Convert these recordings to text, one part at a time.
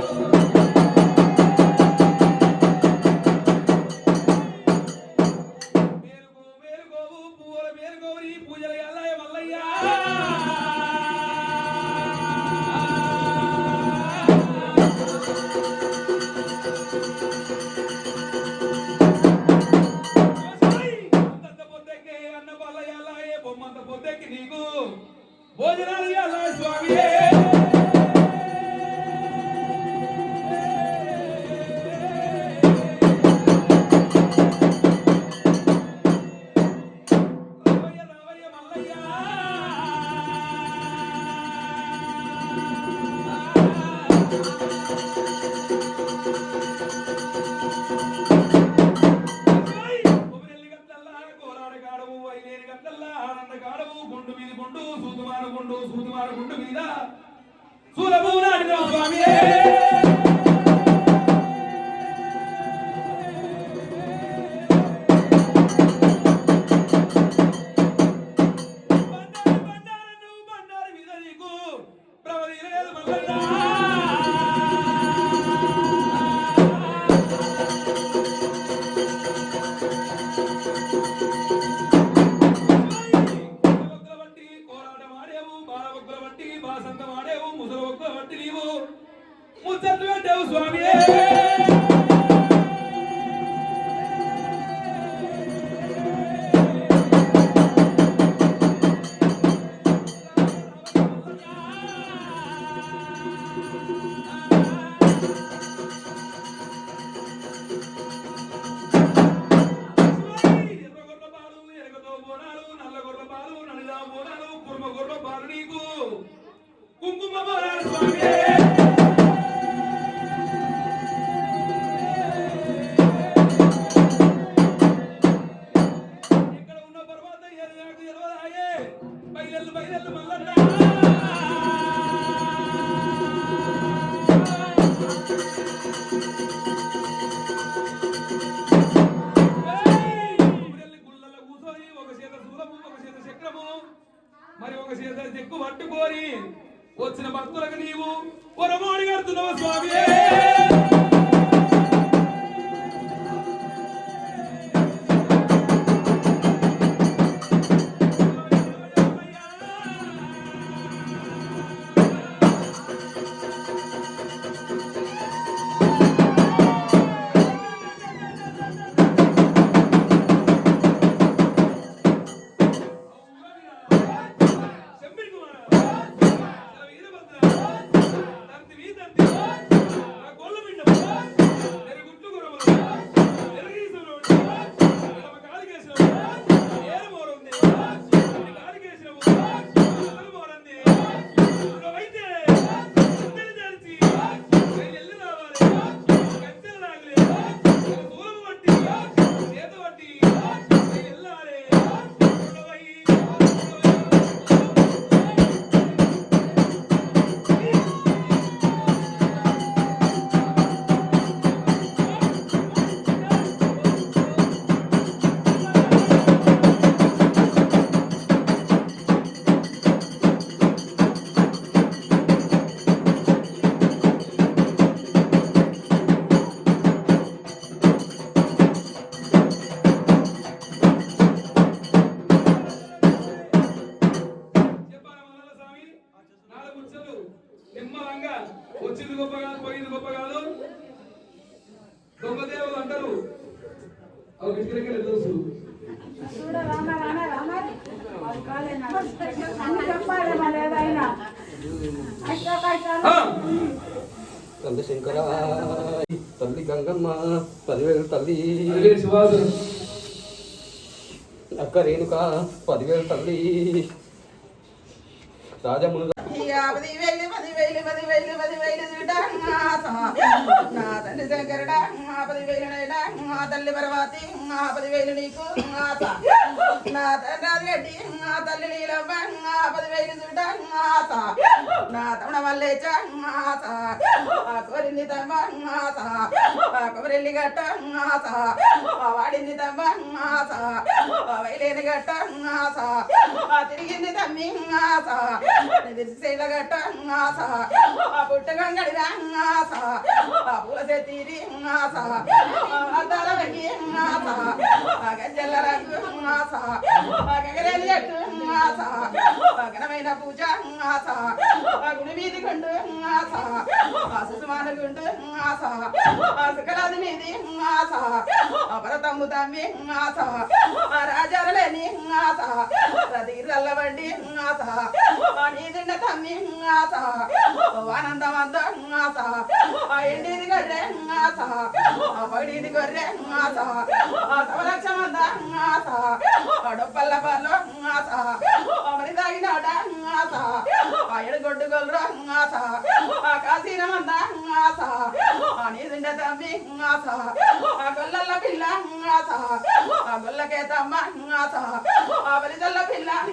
Thank you. అన్న బల్లయ్య ఏ బొమ్మంత పొద్దెక్కి నీకు? భోజనాలు స్వామి ఐలేని గంటల్లా గుండు మీద గుండు సూతుమార గుండు సూతుమార గుండు మీద. సూలభూ నాటిన పాలు కుర్మ కుంకుమ స్వామి. ఉన్న పర్వత ఒక ఒక చేత చక్రము మరి ఒక చేత చెక్కు పట్టుకొని వచ్చిన భక్తులకు నీవు పొరమోడి కడుతున్నావు స్వామి. గొప్ప కాదు పోయింది గొప్ప కాదు గొప్ప దేవులు అంటారు తెలుసు. తల్లి శంకర తల్లి గంగమ్మ పదివేలు తల్లి. అక్క రేణుక పదివేలు తల్లి. రాజమును పది వేలు పది వేలు పది వేలు పది వేలు నా తండ్రి శంకరుడా పది వేలు నైనా నా తల్లి పర్వతి పది వేలు నీకు నా తండ్రి రెడ్డి నా తల్లి నీలమ్మ పది వేలు చూడ నా తమ్ముడ మల్లేచ కోరింది తమ్మ ఆశ. గట్ట ఆశ. వాడింది తమ్మ ఆశ. గట్ట తిరిగింది తమ్మి ఆశ తెలిసేల గట్ట ఆశ ఆ పుట్ట గంగడి ఆ పూల తీరి ఆశ అద్దాల వెంగి ఆశ ఆ గజ్జల రంగు ఆశ ఆ గగరేలి చెట్టు ఆశ పూజ ఆ గుడి వీధి గుండు ఆ సుసుమాన గుండు ఆ మీది ఆ భరతమ్ము తమ్మి ఆ ఆశ రతిరల్ల ఆశ ఆ తమ్మి ఆశ ఆనందమంత ఆశ ఎండిది గొర్రె ఆశ పడిది గొర్రె ఆశ ఆ ఆశ డొప్పల్ల పర్లో ఆశ ఆ మరి తాగినాడ ఆశ ఆ ఎడుగొడ్డు గొల్ర ఆశ ఆ కాసీనమంద ఆశ ఆ నీదిండ తమ్మి ఆశ ఆ గొల్లల్ల పిల్ల ఆశ ఆ గొల్లకే తమ్మ ఆశ ఆ బలిదల్ల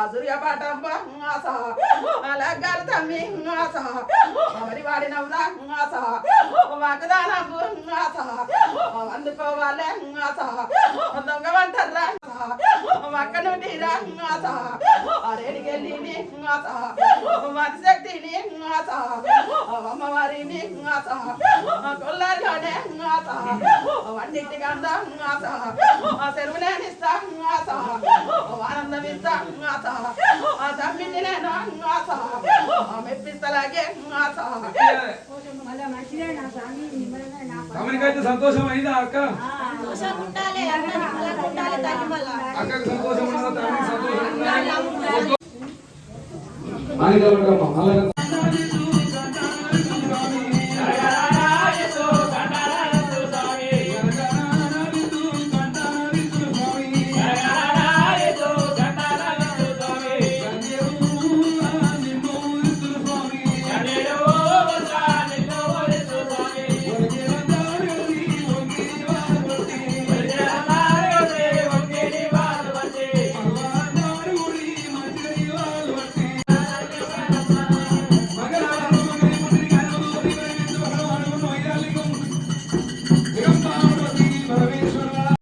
ఆ చంద్రపాఠంబ ఆశ ఆ సూర్యపాఠంబ ఆశ ఆ లగ్గాలు తమ్మి ఆశ ఆ మరి వాడినవుదా ఆశ వాకదానంబు ఆశ అందుకోవాలి ఆశ దొంగ వంటర్రా అక్క నుండి రా ఆశ అరేడికెళ్ళి ఆశ మతి శక్తిని ఆశ అమ్మవారిని ఆశ కొల్లారిలోనే ఆశ వండింటికి అందా ఆశ ఆ తమనికైతే సంతోషం అయిందా అక్క? అక్కకి సంతోషం ఉన్నదా సంతోషం